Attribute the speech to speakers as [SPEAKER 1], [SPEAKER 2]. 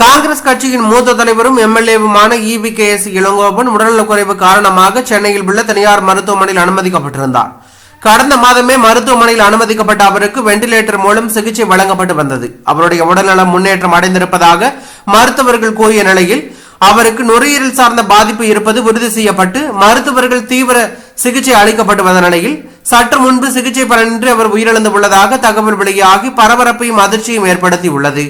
[SPEAKER 1] காங்கிரஸ் கட்சியின் மூத்த தலைவரும் எம்எல்ஏவுமான இவி கே எஸ் இளங்கோபன் உடல்நலக்குறைவு காரணமாக சென்னையில் உள்ள தனியார் மருத்துவமனையில் அனுமதிக்கப்பட்டிருந்தார். கடந்த மாதமே மருத்துவமனையில் அனுமதிக்கப்பட்ட அவருக்கு வெண்டிலேட்டர் மூலம் சிகிச்சை வழங்கப்பட்டு வந்தது. அவருடைய உடல்நலம் முன்னேற்றம் அடைந்திருப்பதாக மருத்துவர்கள் கூறிய நிலையில் அவருக்கு நுரையீரல் சார்ந்த பாதிப்பு இருப்பது உறுதி செய்யப்பட்டு மருத்துவர்கள் தீவிர சிகிச்சை அளிக்கப்பட்டு வந்த நிலையில் சற்று முன்பு சிகிச்சை பலனின்றி அவர் உயிரிழந்து உள்ளதாக தகவல் வெளியாகி பரபரப்பையும் அதிர்ச்சியும் ஏற்படுத்தி உள்ளது